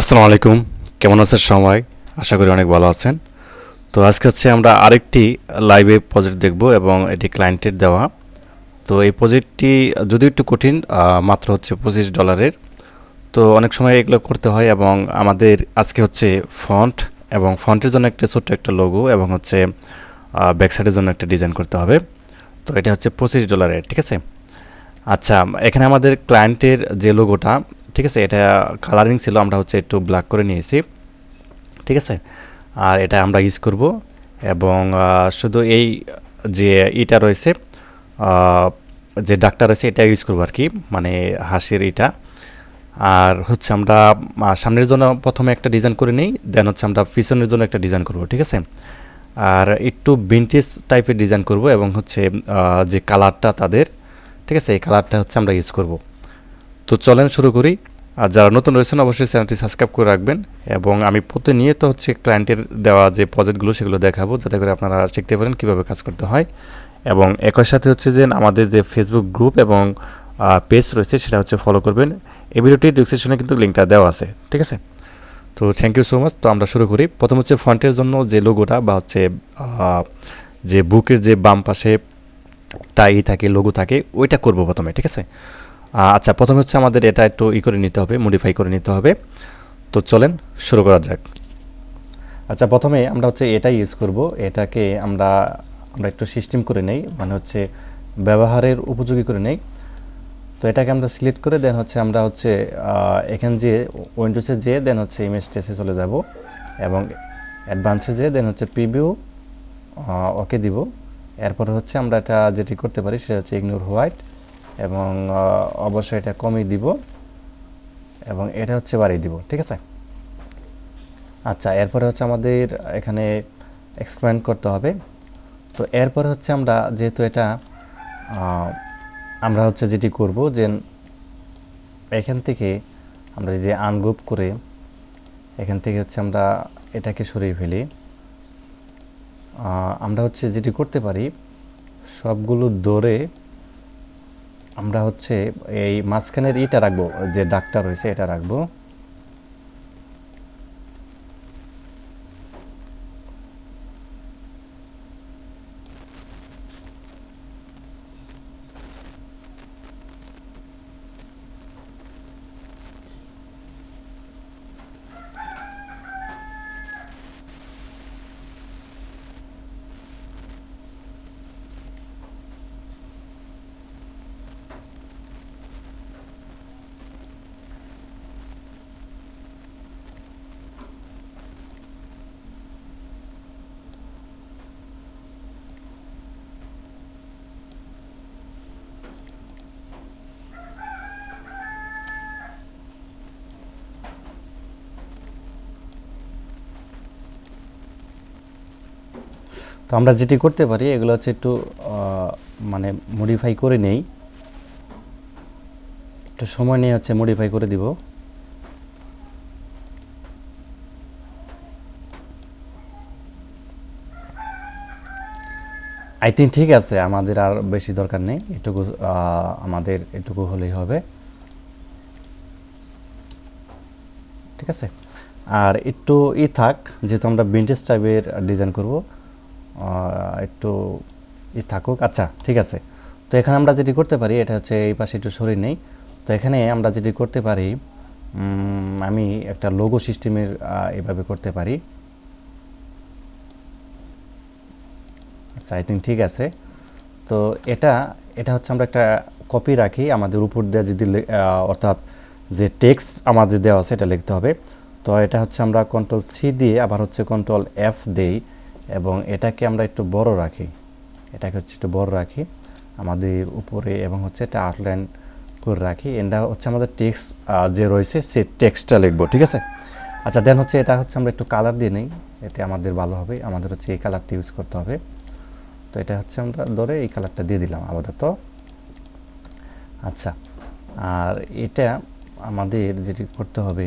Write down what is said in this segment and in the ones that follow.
আসসালামু আলাইকুম। কেমন আছেন সবাই? আশা করি অনেক ভালো আছেন। তো আজকে হচ্ছে আমরা আরেকটি লাইভে প্রজেক্ট দেখব এবং এটি ক্লায়েন্টের দেওয়া। তো এই প্রজেক্টটি যদিও একটু কঠিন মাত্র হচ্ছে পঁচিশ ডলারের তো অনেক সময় এগুলো করতে হয় এবং আমাদের আজকে হচ্ছে ফন্ট এবং ফন্টের জন্য একটা ছোট্ট একটা লোগো এবং হচ্ছে ব্যাকসাইডের জন্য একটা ডিজাইন করতে হবে। তো এটা হচ্ছে পঁচিশ ডলারের ঠিক আছে? আচ্ছা এখানে আমাদের ক্লায়েন্টের যে লোগোটা ঠিক আছে, এটা কালারিং ছিল, আমরা হচ্ছে একটু ব্ল্যাক করে নিয়েছি। ঠিক আছে? আর এটা আমরা ইউজ করব এবং শুধু এই যে ইটা রয়েছে যে ডাক্তার রয়েছে, এটা ইউজ করব আর কি মানে হাসির ইটা। আর হচ্ছে আমরা সামনের জন্য প্রথমে একটা ডিজাইন করে নিই দেন হচ্ছে আমরা পিছনের জন্য একটা ডিজাইন করব, ঠিক আছে? আর একটু ভিন্টেজ টাইপের ডিজাইন করব এবং হচ্ছে যে কালারটা তাদের, ঠিক আছে? এই কালারটা হচ্ছে আমরা ইউজ করব। তো চলেন শুরু করি। আর যারা নতুন রয়েছেন, অবশ্যই চ্যানেলটি সাবস্ক্রাইব করে রাখবেন। এবং আমি প্রতিনিয়ত হচ্ছে ক্লায়েন্টের দেওয়া যে প্রজেক্টগুলো সেগুলো দেখাবো, যাতে করে আপনারা শিখতে পারেন কীভাবে কাজ করতে হয়। এবং একই সাথে হচ্ছে যে আমাদের যে ফেসবুক গ্রুপ এবং পেজ রয়েছে, সেটা হচ্ছে ফলো করবেন। এই ভিডিওটির ডিসক্রিপশনে কিন্তু লিঙ্কটা দেওয়া আছে, ঠিক আছে? তো থ্যাংক ইউ সো মাচ তো আমরা শুরু করি। প্রথম হচ্ছে ফন্টের জন্য যে লোগোটা বা হচ্ছে যে বুকের যে বাম পাশে টাই থাকে লোগো থাকে, ওইটা করব প্রথমে, ঠিক আছে? আচ্ছা প্রথমে হচ্ছে আমাদের এটা একটু ই করে নিতে হবে মডিফাই করে নিতে হবে। তো চলেন, শুরু করা যাক। আচ্ছা প্রথমে আমরা হচ্ছে এটাই ইউজ করব। এটাকে আমরা আমরা একটু সিস্টেম করে নেই মানে হচ্ছে ব্যবহারের উপযোগী করে নেই। তো এটাকে আমরা সিলেক্ট করে দেন হচ্ছে আমরা হচ্ছে এখান যে উইন্ডোজে যেয়ে দেন হচ্ছে ইমেজ টেসে চলে যাব। এবং অ্যাডভান্সে যেয়ে দেন হচ্ছে প্রিভিউ ওকে দিব। এরপর হচ্ছে আমরা এটা যেটি করতে পারি, সেটা হচ্ছে ইগনোর হোয়াইট এবং অবশ্যই এটা কমিয়ে দিব এবং এটা হচ্ছে বাড়িয়ে দিব, ঠিক আছে? আচ্ছা এরপরে হচ্ছে আমাদের এখানে এক্সপ্যান্ড করতে হবে। তো এরপরে হচ্ছে আমরা যেহেতু এটা আমরা হচ্ছে যেটি করব যে এখান থেকে আমরা যদি আনগ্রুপ করে এখান থেকে হচ্ছে আমরা এটাকে সরিয়ে ফেলি আমরা হচ্ছে যেটি করতে পারি, সবগুলো দৌড়ে আমরা হচ্ছে এই মাঝখানের ইটা রাখব যে ডাক্তার রয়েছে এটা রাখব। তো আমরা যেটি করতে পারি, এগুলো হচ্ছে একটু মানে মডিফাই করে নেই। একটু সময় নিয়ে হচ্ছে মডিফাই করে দিব। আই থিঙ্ক ঠিক আছে, আমাদের আর বেশি দরকার নেই। এটুকু আমাদের এটুকু হলেই হবে। ঠিক আছে? আর একটু ই থাক, যেহেতু আমরা ভিন্টেজ টাইপের ডিজাইন করব একটু ই থাকুক। আচ্ছা ঠিক আছে। তো এখানে আমরা যেটি করতে পারি, এটা হচ্ছে এই পাশে একটু সরিয়ে নেই। তো এখানে আমরা যেটি করতে পারি আমি একটা লোগো সিস্টেমের এভাবে করতে পারি। আচ্ছা আই থিঙ্ক ঠিক আছে। তো এটা এটা হচ্ছে আমরা একটা কপি রাখি। আমাদের উপর দিয়ে যদি অর্থাৎ যে টেক্স আমাদের দেওয়া আছে, এটা লিখতে হবে। তো এটা হচ্ছে আমরা কন্ট্রোল সি দিয়ে, আবার হচ্ছে কন্ট্রোল এফ দেই। এবং এটাকে আমরা একটু বড় রাখি। এটাকে হচ্ছে একটু বড় রাখি। আমাদের উপরে এবং হচ্ছে এটা আউটলাইন করে রাখি। এন্দা হচ্ছে আমাদের টেক্সট যে রয়েছে সে টেক্সটটা লিখব ঠিক আছে? আচ্ছা দেন হচ্ছে এটা হচ্ছে আমরা একটু কালার দিয়ে নিই। এতে আমাদের ভালো হবে। আমাদের হচ্ছে এই কালারটা ইউজ করতে হবে। তো এটা হচ্ছে আমরা ধরে এই কালারটা দিয়ে দিলাম আপাতত। আচ্ছা আর এটা আমাদের যেটি করতে হবে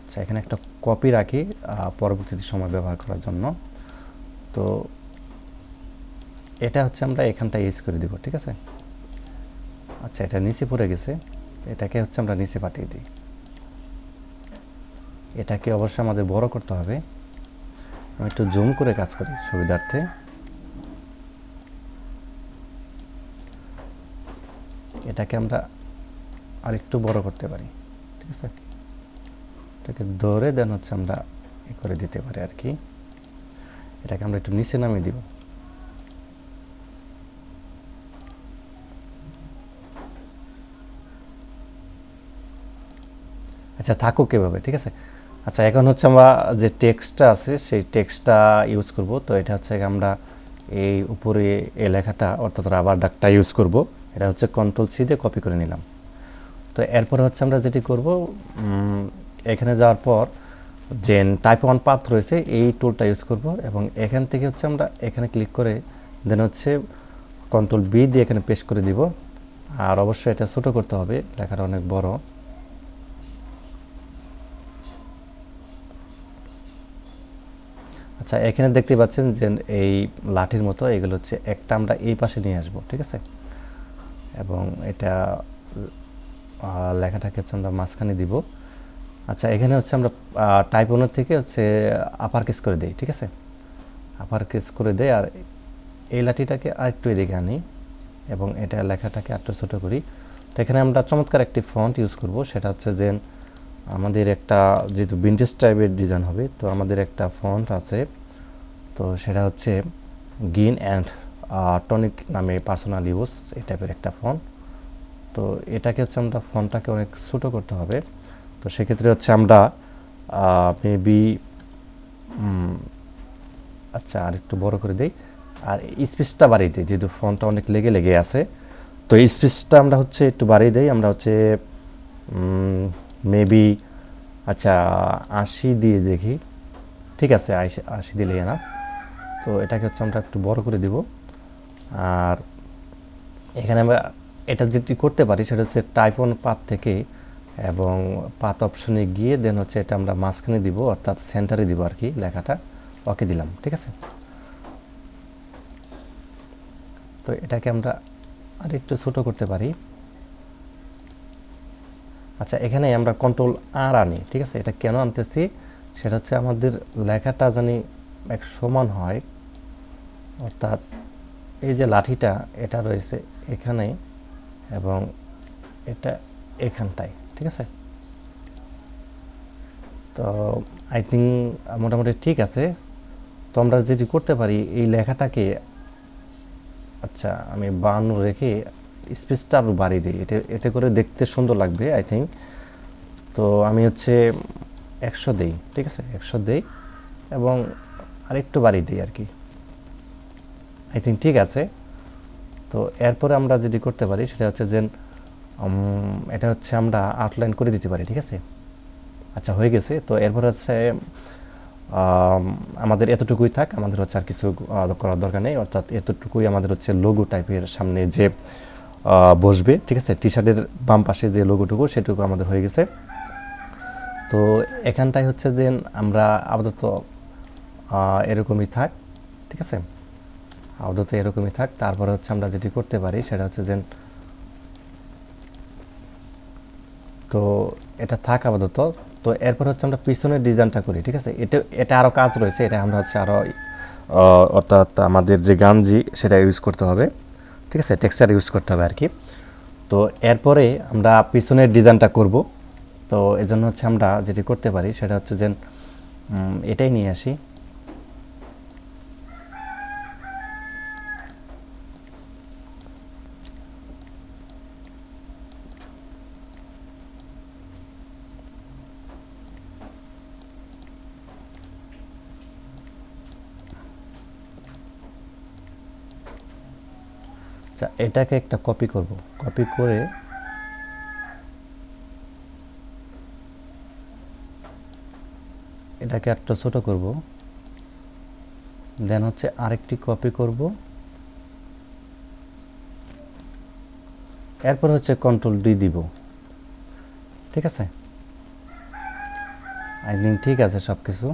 আচ্ছা এখানে একটা কপি রাখি আহ, পরবর্তীতে সময় ব্যবহার করার জন্য। তো এটা হচ্ছে আমরা এখানটা ইউজ করে দিব, ঠিক আছে? আচ্ছা এটা নিচে পড়ে গেছে। এটাকে হচ্ছে আমরা নিচে পাঠিয়ে দিই। এটাকে অবশ্যই আমাদের বড় করতে হবে। আমি একটু জুম করে কাজ করি সুবিধার্থে। এটাকে আমরা আরেকটু বড় করতে পারি, ঠিক আছে? এটাকে ধরে দেন হচ্ছে আমরা এ করে দিতে পারি আর কি। এটাকে আমরা একটু নিচে নামিয়ে দিব। আচ্ছা থাকুক এভাবে, ঠিক আছে? আচ্ছা এখন হচ্ছে আমরা যে টেক্সটটা আছে, সেই টেক্সটটা ইউজ করব। তো এটা হচ্ছে আমরা এই উপরে এই লেখাটা, অর্থাৎ রাবার ডাকটা ইউজ করব। এটা হচ্ছে কন্ট্রোল সি দিয়ে কপি করে নিলাম। তো এরপরে হচ্ছে আমরা যেটি করব এখানে যাওয়ার পর যে টাইপ ওয়ান পাথ রয়েছে, এই টুলটা ইউজ করব এবং এখান থেকে হচ্ছে আমরা এখানে ক্লিক করে দেন হচ্ছে কন্ট্রোল বি দিয়ে এখানে পেস্ট করে দিব। আর অবশ্যই এটা ছোটো করতে হবে, লেখাটা অনেক বড়। আচ্ছা এখানে দেখতে পাচ্ছেন যে এই লাঠির মতো, এগুলো হচ্ছে একটা আমরা এই পাশে নিয়ে আসব, ঠিক আছে? এবং এটা লেখাটাকে হচ্ছে আমরা মাঝখানে দিব। আচ্ছা এখানে হচ্ছে আমরা টাইপ ওনার থেকে হচ্ছে আপার কেস করে দিই, ঠিক আছে? আপার কেস করে দেয় আর এই লাঠিটাকে আরেকটু এদিকে আনি, এবং এটা লেখাটাকে আরেকটু ছোটো করি। তো এখানে আমরা চমৎকার একটি ফন্ট ইউজ করব, সেটা হচ্ছে যে আমাদের একটা যেহেতু ভিন্টেজ টাইপের ডিজাইন হবে, তো আমাদের একটা ফন্ট আছে, তো সেটা হচ্ছে গিন অ্যান্ড টনিক নামে পার্সোনাল ইউজ এই টাইপের একটা ফন্ট তো এটাকে হচ্ছে আমরা ফন্টটাকে অনেক ছোটো করতে হবে। তো সেক্ষেত্রে হচ্ছে আমরা মেবি আচ্ছা আর একটু বড় করে দেই। আর স্পেসটা বাড়িয়ে দিই, যেহেতু ফোনটা অনেক লেগে লেগে আছে। তো স্পেসটা আমরা হচ্ছে একটু বাড়িয়ে দেই, আমরা হচ্ছে মেবি আচ্ছা আশি দিয়ে দেখি। ঠিক আছে আশি দিলেই না। তো এটাকে হচ্ছে আমরা একটু বড় করে দিব। আর এখানে আমরা, এটা যেটি করতে পারি, সেটা হচ্ছে টাইপ অন পাত থেকে এবং পাত অপশনে গিয়ে দেন হচ্ছে এটা আমরা মাঝখানে দিব, অর্থাৎ সেন্টারে দিব আর কি লেখাটা। ওকে দিলাম, ঠিক আছে? তো এটাকে আমরা আর একটু ছোটো করতে পারি। আচ্ছা এখানে আমরা কন্ট্রোল আর আনি, ঠিক আছে? এটা কেন আনতেছি? সেটা হচ্ছে আমাদের লেখাটা জানি এক সমান হয়, অর্থাৎ এই যে লাঠিটা, এটা রয়েছে এখানে এবং এটা এখানটায়। ঠিক আছে? তো আই থিঙ্ক মোটামুটি ঠিক আছে। তো আমরা যেটি করতে পারি, এই লেখাটাকে আচ্ছা আমি বান্ন রেখে স্পেসটা আরও বাড়িয়ে দিই। এটা এতে করে দেখতে সুন্দর লাগবে আই থিঙ্ক তো আমি হচ্ছে একশো দেই, ঠিক আছে? একশো দেই এবং আরেকটু বাড়িয়ে দিই আর কি। আই থিঙ্ক ঠিক আছে। তো এরপরে আমরা যেটি করতে পারি, সেটা হচ্ছে যে এটা হচ্ছে আমরা আউটলাইন করে দিতে পারি, ঠিক আছে? আচ্ছা হয়ে গেছে। তো এরপর হচ্ছে আমাদের এতটুকুই থাক, আমাদের হচ্ছে আর কিছু করার দরকার নেই। অর্থাৎ এতটুকুই আমাদের হচ্ছে লোগো টাইপের সামনে যে বসবে, ঠিক আছে? টি শার্টের বাম পাশে যে লোগোটুকু সেটুকু আমাদের হয়ে গেছে। তো এখানটায় হচ্ছে যে, আমরা আপাতত এরকমই থাক, ঠিক আছে? আপাতত এরকমই থাক। তারপরে হচ্ছে আমরা যেটি করতে পারি, সেটা হচ্ছে যে তো এটা থাক আপাতত। তো এরপর হচ্ছে আমরা পিছনের ডিজাইনটা করি, ঠিক আছে? এটা এটা আরও কাজ রয়েছে, এটা আমরা হচ্ছে আরও অর্থাৎ আমাদের যে গাঞ্জি, সেটা ইউজ করতে হবে, ঠিক আছে? টেক্সচার ইউজ করতে হবে আর কি তো এরপরে আমরা পিছনের ডিজাইনটা করব। তো এজন্য হচ্ছে আমরা যেটি করতে পারি, সেটা হচ্ছে যে এটাই নিয়ে আসি। এটাকে একটা কপি করব। কপি করে এটাকে একটা ছোট করব। দেন হচ্ছে আরেকটি কপি করব। এরপর হচ্ছে কন্ট্রোল ডি দিব। ঠিক আছে? আই থিঙ্ক ঠিক আছে সব কিছু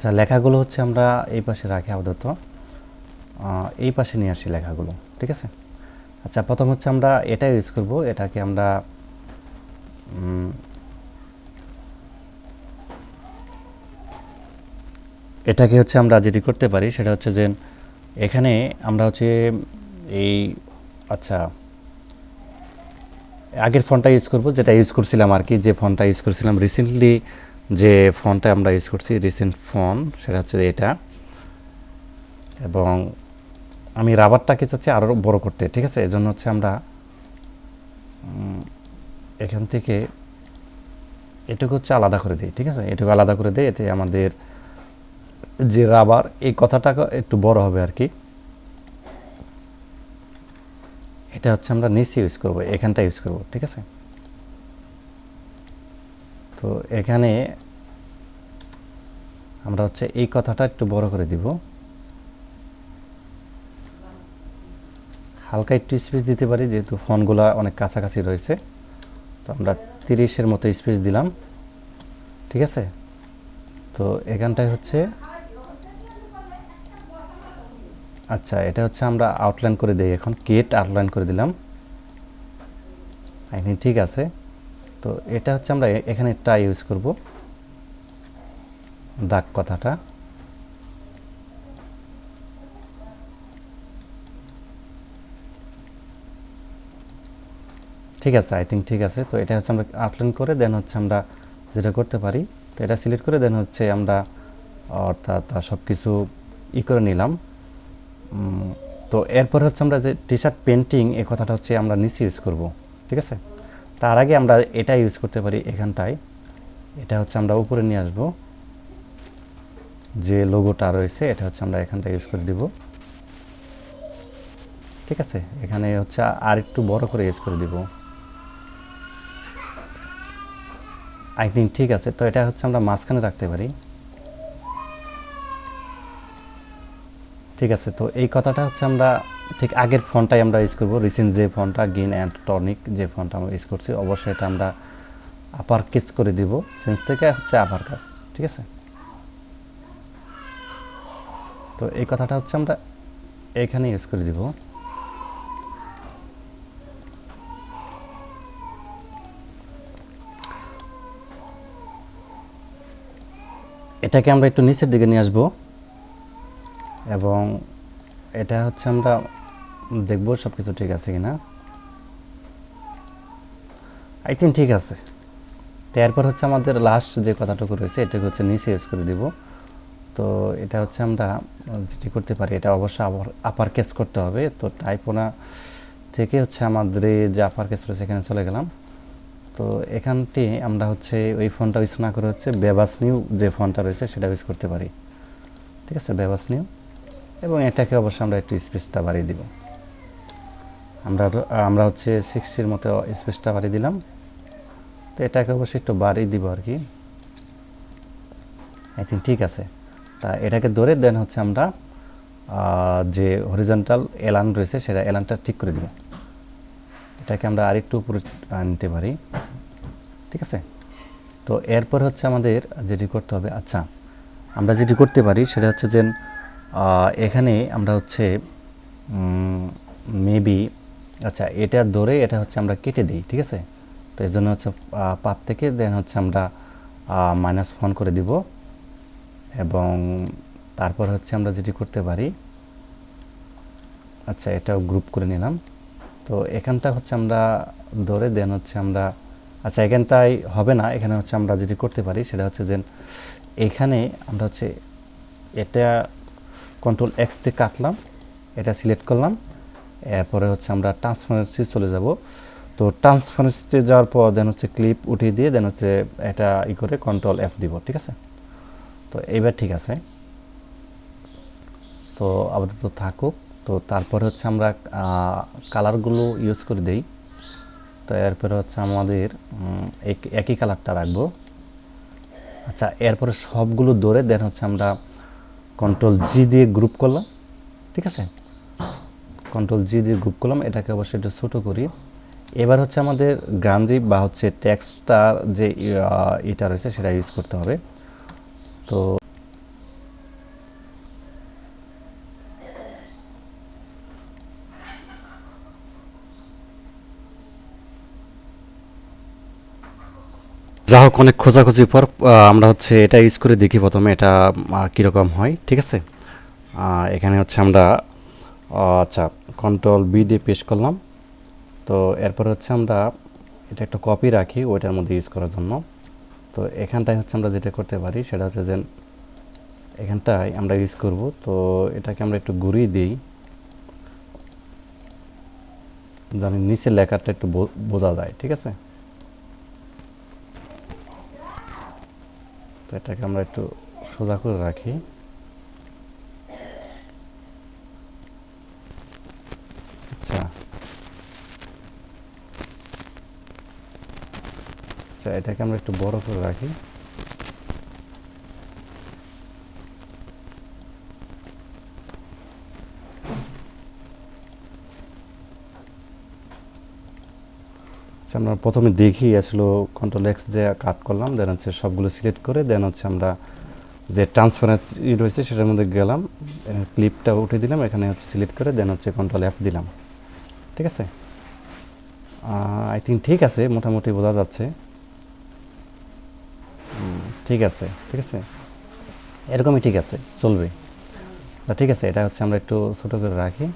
আচ্ছা লেখাগুলো হচ্ছে আমরা এই পাশে রাখি আপাতত। এই পাশে নিয়ে আসি লেখাগুলো, ঠিক আছে? আচ্ছা প্রথম হচ্ছে আমরা এটা ইউজ করব, এটাকে আমরা এটাকে হচ্ছে আমরা যেটি করতে পারি সেটা হচ্ছে যে এখানে আমরা হচ্ছে এই আচ্ছা আগের ফোনটা ইউজ করব, যেটা ইউজ করছিলাম আর কি, যে ফোনটা ইউজ করছিলাম রিসেন্টলি যে ফোনটা আমরা ইউজ করছি রিসেন্ট ফোন সেটা হচ্ছে এটা। এবং আমি রাবারটাকে চাচ্ছি আরও বড় করতে, ঠিক আছে? এজন্য হচ্ছে আমরা এখান থেকে এটুকু হচ্ছে আলাদা করে দিই, ঠিক আছে? এটুকু আলাদা করে দিই এতে আমাদের যে রাবার, এই কথাটা একটু বড় হবে আর কি। এটা হচ্ছে আমরা নিচে ইউজ করব, এখানটা ইউজ করব, ঠিক আছে? তো এখানে আমরা হচ্ছে এই কথাটা একটু বড় করে দিব। হালকা একটু স্পেস দিতে পারি, যেহেতু ফোনগুলো অনেক কাছাকাছি রয়েছে। তো আমরা তিরিশের মতো স্পেস দিলাম। ঠিক আছে? তো এখানটায় হচ্ছে আচ্ছা এটা হচ্ছে আমরা আউটলাইন করে দিই এখন। কেট আউটলাইন করে দিলাম। আই থিঙ্ক ঠিক আছে। তো এটা হচ্ছে আমরা এ- এখানে টা ইউজ করব। দাগ কথাটা। ঠিক আছে আই থিঙ্ক ঠিক আছে। তো এটা হচ্ছে আমরা আউটলাইন করে দেন হচ্ছে আমরা যেটা করতে পারি, তো এটা সিলেক্ট করে দেন হচ্ছে আমরা অর্থাৎ সব কিছু ই করে নিলাম। তো এরপর হচ্ছে আমরা যে টি শার্ট পেন্টিং এই কথাটা হচ্ছে আমরা নিচে ইউজ করব। ঠিক আছে? তার আগে আমরা এটা ইউজ করতে পারি এখানটায়। এটা হচ্ছে আমরা উপরে নিয়ে আসব। যে লোগোটা রয়েছে, এটা হচ্ছে আমরা এখানটা ইউজ করে দিব। ঠিক আছে? এখানে হচ্ছে আর একটু বড় করে ইউজ করে দিব। আই থিঙ্ক ঠিক আছে। তো এটা হচ্ছে আমরা মাঝখানে রাখতে পারি। ঠিক আছে? তো এই কথাটা হচ্ছে আমরা ঠিক আগের ফোনটাই আমরা ইউজ করব। রিসেন্ট যে ফোনটা গিন অ্যান্ড টনিক যে ফোনটা আমরা ইউজ করছি, অবশ্যই এটা আমরা আপার কেস করে দিব। সেন্স থেকে হচ্ছে আপার কাজ ঠিক আছে? তো এই কথাটা হচ্ছে আমরা এখানে ইউজ করে দিব। এটাকে আমরা একটু নিচের দিকে নিয়ে আসব। এবং এটা হচ্ছে আমরা দেখব সব কিছু ঠিক আছে কিনা। আই থিঙ্ক ঠিক আছে। তো এরপর হচ্ছে আমাদের লাস্ট যে কথাটুকু রয়েছে, এটাকে হচ্ছে নিচে ইউজ করে দিব। তো এটা হচ্ছে আমরা যেটি করতে পারি, এটা অবশ্যই আপার কেস করতে হবে। তো টাইপোনা থেকে হচ্ছে আমাদের যে আপার কেস রয়েছে, এখানে চলে গেলাম। তো এখানটি আমরা হচ্ছে ওই ফোনটা ইউজ না করে হচ্ছে বেবাস নিউ যে ফোনটা রয়েছে সেটা ইউজ করতে পারি। ঠিক আছে বেবাস নিউ এবং এটাকে অবশ্যই আমরা একটু স্পেসটা বাড়িয়ে দিব। আমরা আমরা হচ্ছে সিক্সটির মতো স্পেসটা বাড়িয়ে দিলাম। তো এটাকে অবশ্যই একটু বাড়িয়ে দিব আর কি। আই থিঙ্ক ঠিক আছে। তা এটাকে ধরে দেন হচ্ছে আমরা যে হরিজন্টাল এলান রয়েছে, সেটা এলানটা ঠিক করে দিব। এটাকে আমরা আরেকটু উপরে আনতে পারি। ঠিক আছে? তো এরপর হচ্ছে আমাদের যেটি করতে হবে আচ্ছা আমরা যেটি করতে পারি সেটা হচ্ছে যে এখানে আমরা হচ্ছে মেবি আচ্ছা এটা ধরে এটা হচ্ছে আমরা কেটে দিই, ঠিক আছে? তো এর জন্য হচ্ছে পাত থেকে দেন হচ্ছে আমরা মাইনাস ফোন করে দিব। এবং তারপর হচ্ছে আমরা যেটি করতে পারি আচ্ছা এটাও গ্রুপ করে নিলাম। তো এখানটা হচ্ছে আমরা ধরে দেন হচ্ছে আমরা আচ্ছা এখানটাই হবে না, এখানে হচ্ছে আমরা যেটি করতে পারি সেটা হচ্ছে যে এখানে আমরা হচ্ছে এটা কন্ট্রোল এক্স দিয়ে কাটলাম, এটা সিলেক্ট করলাম। এরপরে হচ্ছে আমরা ট্রান্সপারেন্সি চলে যাব। তো ট্রান্সপারেন্সিতে যাওয়ার পর দেন হচ্ছে ক্লিপ উঠিয়ে দিয়ে দেন হচ্ছে এটা ই করে কন্ট্রোল এফ দিব, ঠিক আছে? তো এইবার ঠিক আছে। তো আপাতত থাকুক। তো তারপরে হচ্ছে আমরা কালারগুলো ইউজ করে দেই। তো এরপরে হচ্ছে আমাদের এক- একই কালারটা রাখব। আচ্ছা এরপরে সবগুলো ধরে দেন হচ্ছে আমরা কন্ট্রোল জি দিয়ে গ্রুপ করলাম, ঠিক আছে? কন্ট্রোল জি দিয়ে গ্রুপ করলাম, এটাকে অবশ্যই একটু ছোটো করি। এবার হচ্ছে আমাদের গ্রামজি বা হচ্ছে ট্যাক্সটা যে এটা রয়েছে সেটা ইউজ করতে হবে। তো যা হোক, অনেক খোঁজাখুঁজির পর আমরা হচ্ছে এটা ইউজ করে দেখি প্রথমে এটা কীরকম হয়, ঠিক আছে? এখানে হচ্ছে আমরা আচ্ছা কন্ট্রোল বি দিয়ে পেশ করলাম। তো এরপর হচ্ছে আমরা এটা একটা কপি রাখি, ওইটার মধ্যে ইউজ করার জন্য। তো এখানটায় হচ্ছে আমরা যেটা করতে পারি, সেটা হচ্ছে যে এখানটায় আমরা ইউজ করব। তো এটাকে আমরা একটু ঘুরিয়ে দিই। জানি নিচের লেখাটা একটু বোঝা যায়, ঠিক আছে? তো এটাকে আমরা একটু সোজা করে রাখি আচ্ছা আচ্ছা এটাকে আমরা একটু বড় করে রাখি। আচ্ছা আমরা প্রথমে দেখি আসলে কন্ট্রোল এক্স দিয়ে কাট করলাম দেন হচ্ছে সবগুলো সিলেক্ট করে দেন হচ্ছে আমরা যে ট্রান্সপারেন্সি রয়েছে সেটার মধ্যে গেলাম ক্লিপটা উঠে দিলাম, এখানে হচ্ছে সিলেক্ট করে দেন হচ্ছে কন্ট্রোল এফ দিলাম। ঠিক আছে? আই থিঙ্ক ঠিক আছে, মোটামুটি বোঝা যাচ্ছে। ঠিক আছে ঠিক আছে? এরকমই ঠিক আছে, চলবে। তা ঠিক আছে, এটা হচ্ছে আমরা একটু ছোটো করে রাখি।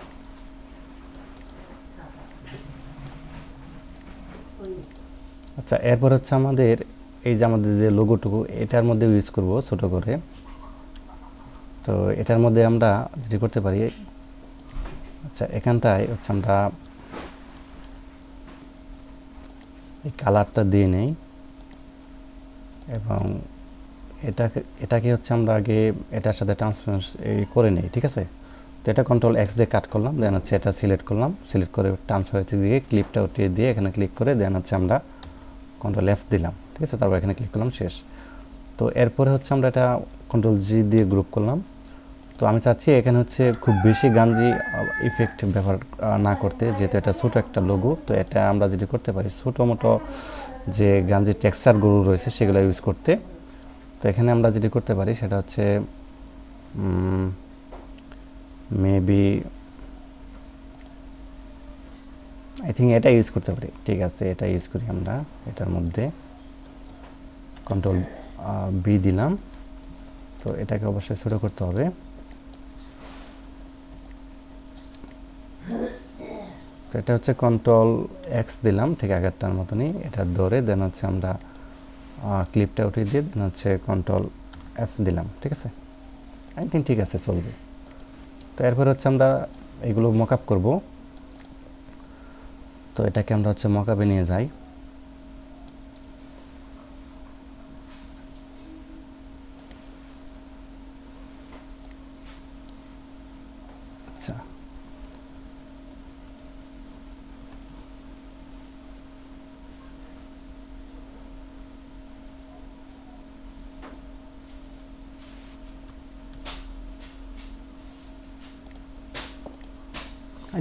আচ্ছা এরপর হচ্ছে আমাদের এই যে আমাদের যে লোগোটুকু এটার মধ্যে ইউজ করব ছোট করে। তো এটার মধ্যে আমরা যেটি করতে পারি আচ্ছা এখানটায় হচ্ছে আমরা এই কালারটা দিয়ে নেই। এবং এটাকে এটাকে হচ্ছে আমরা আগে এটার সাথে ট্রান্সফারেন্স করে নেই, ঠিক আছে? তো এটা কন্ট্রোল এক্স দিয়ে কাট করলাম দেন হচ্ছে এটা সিলেক্ট করলাম সিলেক্ট করে ট্রান্সফার দিয়ে ক্লিপটা উঠিয়ে দিয়ে এখানে ক্লিক করে দেন হচ্ছে আমরা কন্ট্রোল এফ দিলাম, ঠিক আছে? তারপর এখানে ক্লিক করলাম, শেষ। তো এরপরে হচ্ছে আমরা এটা কন্ট্রোল জি দিয়ে গ্রুপ করলাম। তো আমি চাচ্ছি এখানে হচ্ছে খুব বেশি গাঞ্জি ইফেক্ট ব্যবহার না করতে, যেহেতু এটা ছোটো একটা লোগো তো এটা আমরা যদি করতে পারি, ছোটো মোটো যে গাঞ্জির টেক্সচারগুলো রয়েছে সেগুলো ইউজ করতে তো এখানে আমরা যেটি করতে পারি সেটা হচ্ছে মেবি আই থিঙ্ক এটা ইউজ করতে পারি। ঠিক আছে, এটা ইউজ করি আমরা, এটার মধ্যে। কন্ট্রোল বি দিলাম। তো এটাকে অবশ্যই ছোটো করতে হবে। এটা হচ্ছে কন্ট্রোল এক্স দিলাম, ঠিক আগেরটার মতনই। এটা ধরে দেন হচ্ছে আমরা ক্লিপটা উঠিয়ে দিয়ে দেন হচ্ছে কন্ট্রোল এফ দিলাম, ঠিক আছে? আই থিঙ্ক ঠিক আছে, চলবে। তো এরপর হচ্ছে আমরা এগুলো মক আপ করব। তো এটাকে আমরা হচ্ছে মকাবে নিয়ে যাই। আচ্ছা।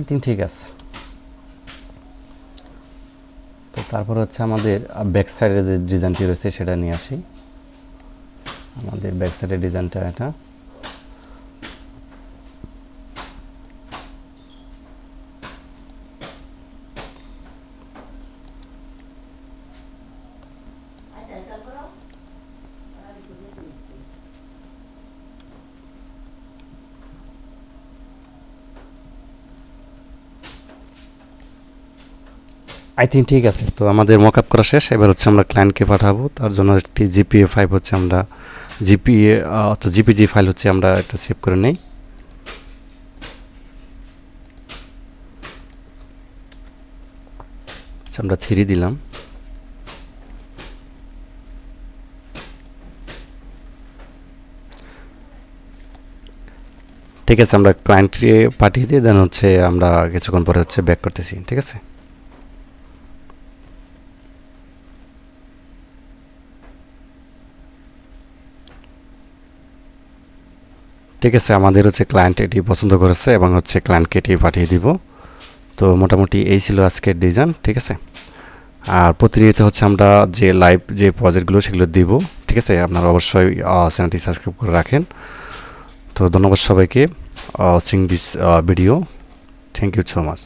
থিঙ্ক ঠিক আছে। তো তারপর হচ্ছে আমাদের ব্যাক সাইডের যে ডিজাইনটি রয়েছে সেটা নিয়ে আসি। আমাদের ব্যাক সাইডের ডিজাইনটা এটা। আই থিঙ্ক ঠিক আছে। তো আমাদের মক আপ করা শেষ। এবার হচ্ছে আমরা ক্লায়েন্টকে পাঠাবো। তার জন্য একটি জিপিএ ফাইল হচ্ছে আমরা জিপিএ অর্থাৎ জিপিজি ফাইল হচ্ছে আমরা একটা সেভ করে নেই। আচ্ছা আমরা থ্রি দিলাম। ঠিক আছে, আমরা ক্লায়েন্টকে পাঠিয়ে দিয়ে দেন হচ্ছে আমরা কিছুক্ষণ পরে হচ্ছে ব্যাক করতেছি। ঠিক আছে? ঠিক আছে, আমাদের হচ্ছে ক্লায়েন্ট এটি পছন্দ করেছে এবং হচ্ছে ক্লায়েন্টকে এটি পাঠিয়ে দিব। তো মোটামুটি এই ছিল আজকের ডিজাইন ঠিক আছে? আর প্রতিনিয়ত হচ্ছে আমরা যে লাইভ যে প্রজেক্টগুলো সেগুলো দিব, ঠিক আছে? আপনারা অবশ্যই চ্যানেলটি সাবস্ক্রাইব করে রাখেন। তো ধন্যবাদ সবাইকে seeing this video thank you so much